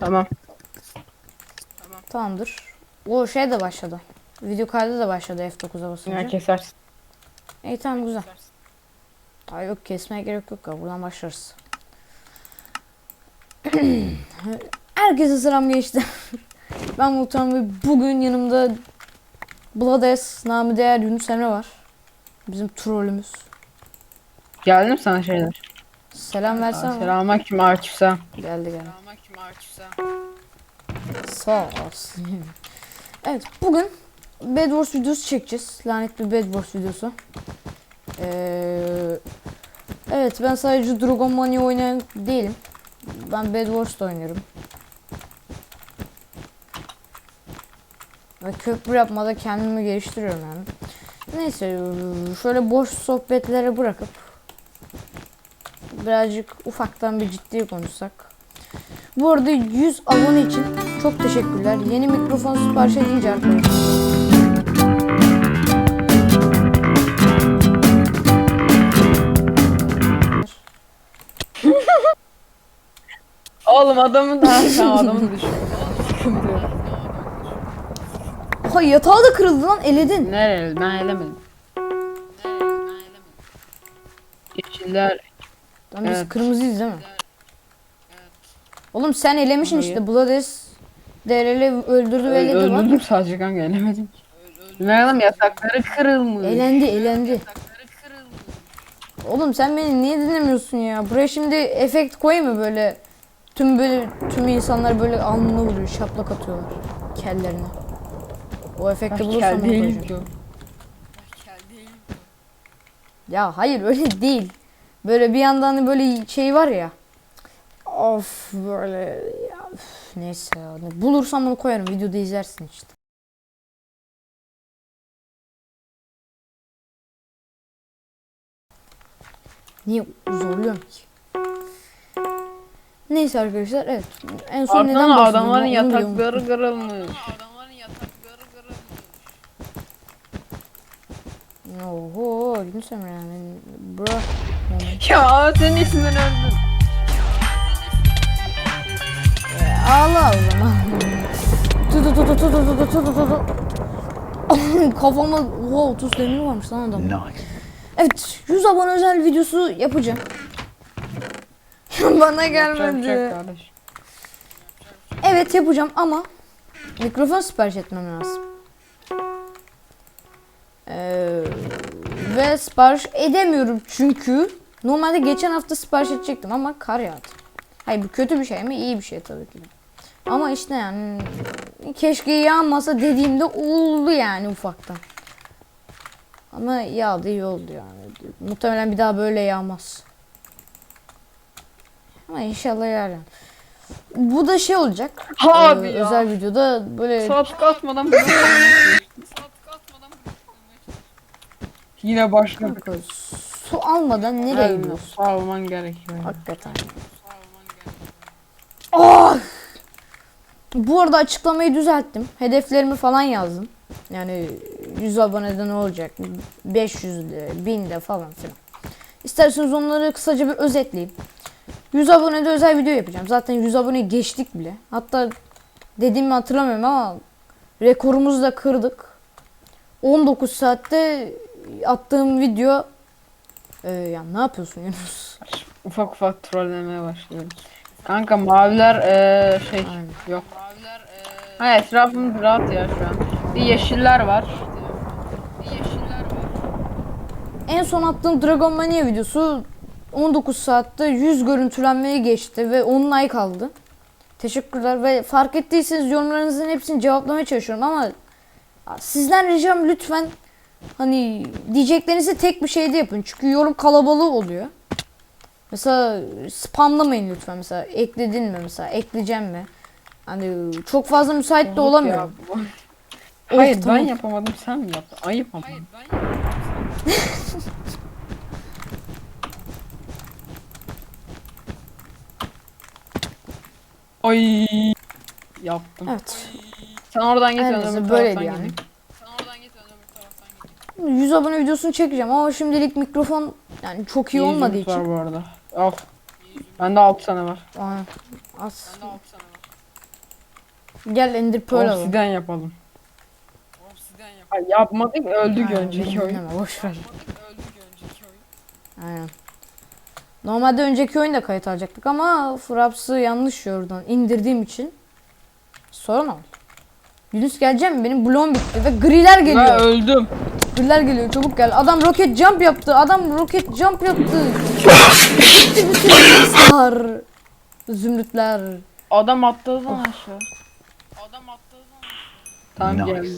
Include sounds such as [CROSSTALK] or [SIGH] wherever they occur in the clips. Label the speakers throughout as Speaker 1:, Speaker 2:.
Speaker 1: Tamam.
Speaker 2: Tamamdır. O şey de başladı. Video kaydı da başladı F9'a basınca.
Speaker 1: Ya kesersin.
Speaker 2: İyi tamam güzel. Ay yok kesmeye gerek yok ya. Buradan başlarız. [CLEARS THROAT] Herkese selam geçti. [LAUGHS] ben Muhtan ve bugün yanımda Blades, namı değer Yunus Emre var. Bizim trollümüz.
Speaker 1: Geldi mi sana şeyler?
Speaker 2: Selam versene.
Speaker 1: Selamünaleyküm Arçisa.
Speaker 2: Geldi geldi. Sağ olsun. evet bugün Bed Wars videosu çekeceğiz. Lanetli Bed Wars videosu. Ee, evet ben sadece Dragon Mania oynayan değilim. Ben Bed Wars'ta oynuyorum. Ve köprü yapmada kendimi geliştiriyorum yani. Neyse şöyle boş sohbetlere bırakıp birazcık ufaktan bir ciddi konuşsak. Bu arada 100 abone için çok teşekkürler. Yeni mikrofon sipariş edince arkadaşlar. [LAUGHS]
Speaker 1: Oğlum adamın da adamın yok.
Speaker 2: Aha yatağı da kırıldı lan eledin.
Speaker 1: Nereye? Ben elemedim. Yeşiller.
Speaker 2: Lan biz
Speaker 1: Evet.
Speaker 2: kırmızıyız değil mi? Oğlum sen elemişsin
Speaker 1: Hayır.
Speaker 2: işte. Blades DRL öldürdü ve eledi bak.
Speaker 1: Öldürdüm sadece kanka elemedim ki. Meğerim yatakları kırılmış.
Speaker 2: Elendi elendi. Oğlum sen beni niye dinlemiyorsun ya? Buraya şimdi efekt koyayım mı böyle? Tüm böyle tüm insanlar böyle alnına vuruyor, şaplak atıyorlar kellerine. O efekti bulursam
Speaker 1: kel
Speaker 2: koyacağım.
Speaker 1: ki o.
Speaker 2: Ya hayır öyle değil. Böyle bir yandan böyle şey var ya. Of böyle ya, üf, neyse ya. Bulursam onu koyarım. Videoda izlersin işte. Niye zorluyorum ki? Neyse arkadaşlar evet. En son neden
Speaker 1: Ardından
Speaker 2: bahsediyordum
Speaker 1: adamların
Speaker 2: onu unuttum.
Speaker 1: yatakları kırılmış.
Speaker 2: Oho Yunus Emre yani. Bro.
Speaker 1: Ya senin ismin öldüm.
Speaker 2: Ağla o zaman. Tu tu tu tu tu tu tu tu tu tu tu. [LAUGHS] Kafama oha 30 demir varmış lan adam. Evet 100 abone özel videosu yapacağım. [LAUGHS] Bana gelmedi. Evet yapacağım ama mikrofon sipariş etmem lazım. Ee, ve sipariş edemiyorum çünkü normalde geçen hafta sipariş edecektim ama kar yağdı. Hayır bu kötü bir şey mi? İyi bir şey tabii ki. Ama işte yani keşke yağmasa dediğimde oldu yani ufaktan. Ama yağdı iyi oldu yani. Muhtemelen bir daha böyle yağmaz. Ama inşallah yağar yani. Bu da şey olacak.
Speaker 1: Abi
Speaker 2: Ee,
Speaker 1: ya.
Speaker 2: özel videoda böyle
Speaker 1: Saat katmadan bunu Yine başladık.
Speaker 2: su almadan nereye gidiyorsun?
Speaker 1: su alman gerekiyor.
Speaker 2: Hakikaten. Ah! Bu arada açıklamayı düzelttim. Hedeflerimi falan yazdım. Yani 100 abonede ne olacak? 500'de, 1000'de falan filan. İsterseniz onları kısaca bir özetleyeyim. 100 abonede özel video yapacağım. Zaten 100 abone geçtik bile. Hatta dediğimi hatırlamıyorum ama rekorumuzu da kırdık. 19 saatte attığım video ee, ya ne yapıyorsun Yunus?
Speaker 1: Ufak ufak trollemeye başlıyorum. Kanka maviler eee şey
Speaker 2: Aynen.
Speaker 1: yok. Ha etrafım rahat ya şu an. Bir yeşiller var.
Speaker 2: En son attığım Dragon Mania videosu 19 saatte 100 görüntülenmeye geçti ve 10 like aldı. Teşekkürler ve fark ettiyseniz yorumlarınızın hepsini cevaplamaya çalışıyorum ama sizden ricam lütfen hani diyeceklerinizi tek bir şeyde yapın. Çünkü yorum kalabalığı oluyor. Mesela spamlamayın lütfen mesela ekledin mi mesela ekleyeceğim mi? Hani çok fazla müsait de olamıyorum.
Speaker 1: Hayır
Speaker 2: Of, tamam.
Speaker 1: ben yapamadım sen mi yaptın? Ayıp ama. Ay yaptım.
Speaker 2: Evet.
Speaker 1: Sen oradan git ben
Speaker 2: neyse,
Speaker 1: öbür
Speaker 2: böyleydi
Speaker 1: taraftan
Speaker 2: yani.
Speaker 1: gideyim.
Speaker 2: 100 abone videosunu çekeceğim ama şimdilik mikrofon yani çok iyi
Speaker 1: İyi
Speaker 2: olmadığı için.
Speaker 1: var bu arada. Al. Bende 6 tane var.
Speaker 2: Aynen. Az. Gel Ender Pearl alalım.
Speaker 1: Obsiden yapalım. Ay, yapmadık öldük
Speaker 2: Ha,
Speaker 1: önceki oyun.
Speaker 2: dinleme, boş ver. Aynen. Normalde önceki oyunda kayıt alacaktık ama Fraps'ı yanlış yordan indirdiğim için sorun oldu. Yunus gelecek mi? Benim bloğum bitti ve griler
Speaker 1: Ben
Speaker 2: geliyor.
Speaker 1: öldüm.
Speaker 2: Griler geliyor çabuk gel. Adam roket jump yaptı. Adam roket jump yaptı. Yıldızlar. Zümrütler.
Speaker 1: Adam atladı lan aşağı. Adam lan aşağı. Tamam
Speaker 3: Nice.
Speaker 1: geldi.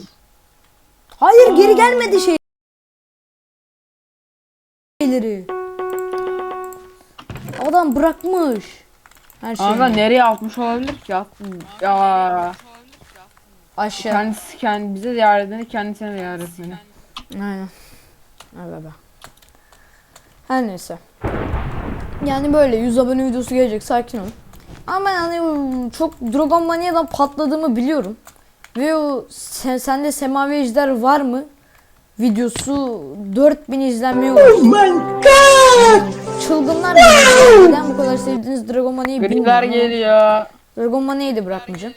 Speaker 2: Hayır geri gelmedi şey. Şeyleri. Adam bırakmış. Her şeyi.
Speaker 1: Kanka nereye atmış olabilir ki? Attım. Ya.
Speaker 2: Aşağı.
Speaker 1: Kendisi kendi bize ziyaret edeni kendisine ziyaret etmeni.
Speaker 2: Aynen. Evet be. Her neyse. Yani böyle 100 abone videosu gelecek sakin olun. Ama yani çok Dragon Mania'dan patladığımı biliyorum. Ve o sen, sende Semavi Ejder var mı? Videosu 4000 izlenmeye ulaştı. Çılgınlar mı? Neden bu kadar sevdiğiniz Dragon Mania'yı
Speaker 1: Griler
Speaker 2: bilmiyorum ama
Speaker 1: geliyor.
Speaker 2: Dragon Mania'yı da bırakmayacağım.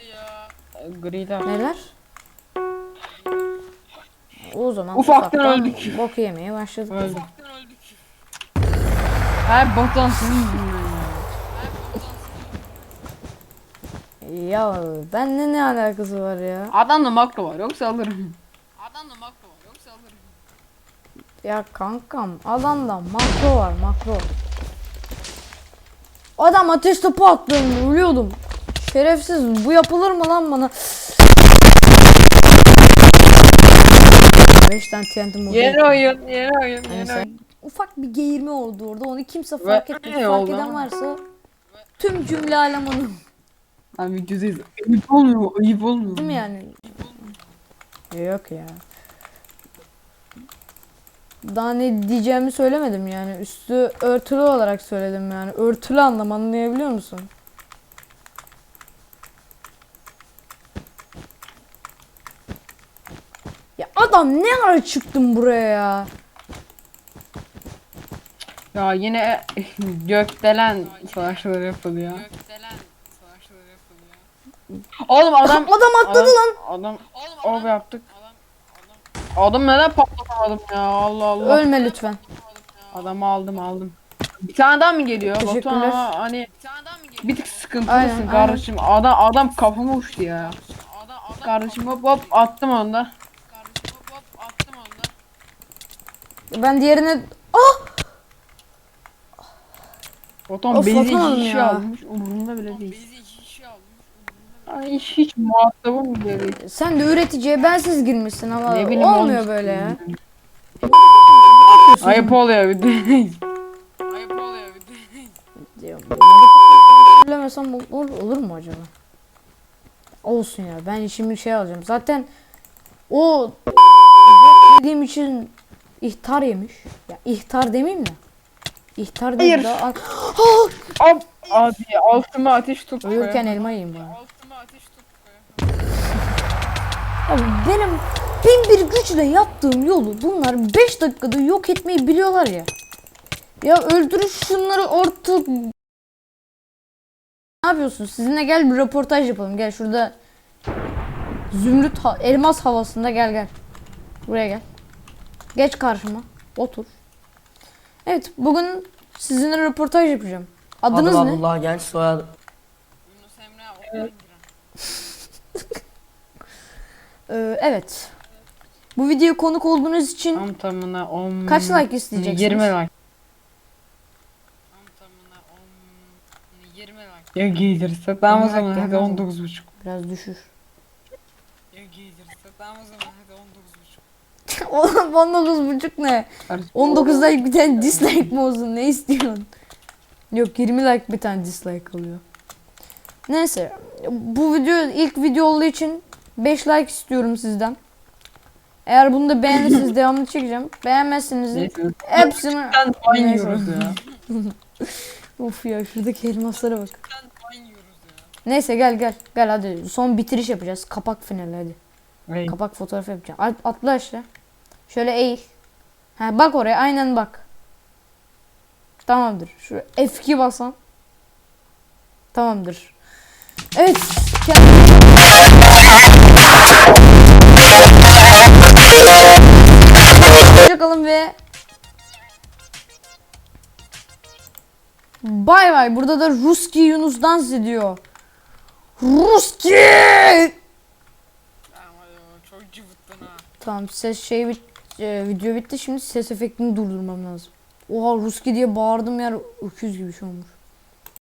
Speaker 1: Griler.
Speaker 2: Neler? O zaman
Speaker 1: Ufaktan öldük.
Speaker 2: Bok yemeye başladık.
Speaker 1: Öldüm. Her sizin yüzünden ya.
Speaker 2: Ya benimle ne alakası var ya?
Speaker 1: Adamda makro var yoksa alırım. Adamda makro var yoksa alırım.
Speaker 2: Ya kankam adamda makro var makro. Adam ateş topu attı ölüyordum. Şerefsiz bu yapılır mı lan bana? 5 tane TNT modu.
Speaker 1: Yeni oyun, yeni oyun, yeni oyun.
Speaker 2: Ufak bir geğirme oldu orada. Onu kimse fark etmedi. Fark eden varsa tüm cümle alem onu.
Speaker 1: Lan videodayız. Ayıp olmuyor mu? Ayıp olmuyor mu?
Speaker 2: Değil mi yani? Yok ya. Daha ne diyeceğimi söylemedim yani. Üstü örtülü olarak söyledim yani. Örtülü anlam anlayabiliyor musun? Ya adam ne ara çıktın buraya ya?
Speaker 1: Ya yine gökdelen savaşları yapılıyor. Gökdelen savaşları yapılıyor. Oğlum adam
Speaker 2: Adam atladı
Speaker 1: adam,
Speaker 2: lan.
Speaker 1: Adam ov yaptık. Adam neden patlatamadım ya Allah Allah.
Speaker 2: Ölme lütfen.
Speaker 1: Adamı aldım aldım. Bir tane daha mı geliyor?
Speaker 2: Teşekkürler.
Speaker 1: Batuhan ama hani bir tık sıkıntılısın
Speaker 2: Aynen,
Speaker 1: kardeşim. Adam adam kafama uçtu ya. Kardeşim hop hop attım onda.
Speaker 2: Ben diğerine...
Speaker 1: Batuhan
Speaker 2: Of,
Speaker 1: bezi iki kişi
Speaker 2: ya.
Speaker 1: almış umurumda bile değil. Ay hiç, hiç muhatabım bile değil.
Speaker 2: Sen de üreticiye bensiz girmişsin ama
Speaker 1: Ne bileyim
Speaker 2: olmuyor
Speaker 1: oğlum.
Speaker 2: böyle ya.
Speaker 1: Ayıp oluyor bir de. Ayıp oluyor bir de.
Speaker 2: diyorum. Söylemesem olur, olur mu acaba? Olsun ya ben işimi şey alacağım. Zaten o dediğim için ihtar yemiş. Ya ihtar demeyeyim de. İhtar değil
Speaker 1: Hayır.
Speaker 2: daha.
Speaker 1: Ab, abi altıma ateş tut.
Speaker 2: Ölürken elma yiyeyim bari.
Speaker 1: Altıma ateş tut.
Speaker 2: Ya benim bin bir güçle yaptığım yolu bunlar 5 dakikada yok etmeyi biliyorlar ya. Ya öldürün şunları artık. Ne yapıyorsun? Sizinle gel bir röportaj yapalım. Gel şurada zümrüt ha- elmas havasında gel gel. Buraya gel. Geç karşıma. Otur. Evet bugün sizinle röportaj yapacağım. Adınız
Speaker 4: Adım
Speaker 2: ne?
Speaker 4: Abdullah Genç, soyadı
Speaker 1: Yunus Emre. [LAUGHS]
Speaker 2: Ee, evet. Bu videoya konuk olduğunuz için
Speaker 1: Tam tamına 10.
Speaker 2: kaç like isteyeceksiniz?
Speaker 1: 20 like. Tam tamına 10. 20 like. Ya giydirse tamam o
Speaker 2: 20 like
Speaker 1: zaman hadi
Speaker 2: gelmez mi?
Speaker 1: 19 buçuk.
Speaker 2: Biraz düşür.
Speaker 1: Ya giydirse tamam o zaman [LAUGHS]
Speaker 2: 19.5 ne? 19'da bir tane dislike mi olsun ne istiyorsun? Yok 20 like bir tane dislike alıyor. Neyse bu video ilk video olduğu için 5 like istiyorum sizden. Eğer bunu da beğenirseniz [LAUGHS] devamını çekeceğim. Beğenmezseniz hepsini...
Speaker 1: Banyoyoruz ya. [LAUGHS]
Speaker 2: of ya şuradaki elmaslara bak. Neyse gel gel gel hadi son bitiriş yapacağız. Kapak finali hadi.
Speaker 1: Hey.
Speaker 2: Kapak fotoğrafı yapacağım. Atla aşağı. Şöyle eğil. Ha bak oraya aynen bak. Tamamdır. Şu F2 basan. Tamamdır. Evet Hoşçakalın ve Bay bay. Burada da Ruski Yunus dans ediyor. Ruski! Tamam ses şey bit e, video bitti. Şimdi ses efektini durdurmam lazım. Oha Ruski diye bağırdım yer öküz gibi şey olmuş.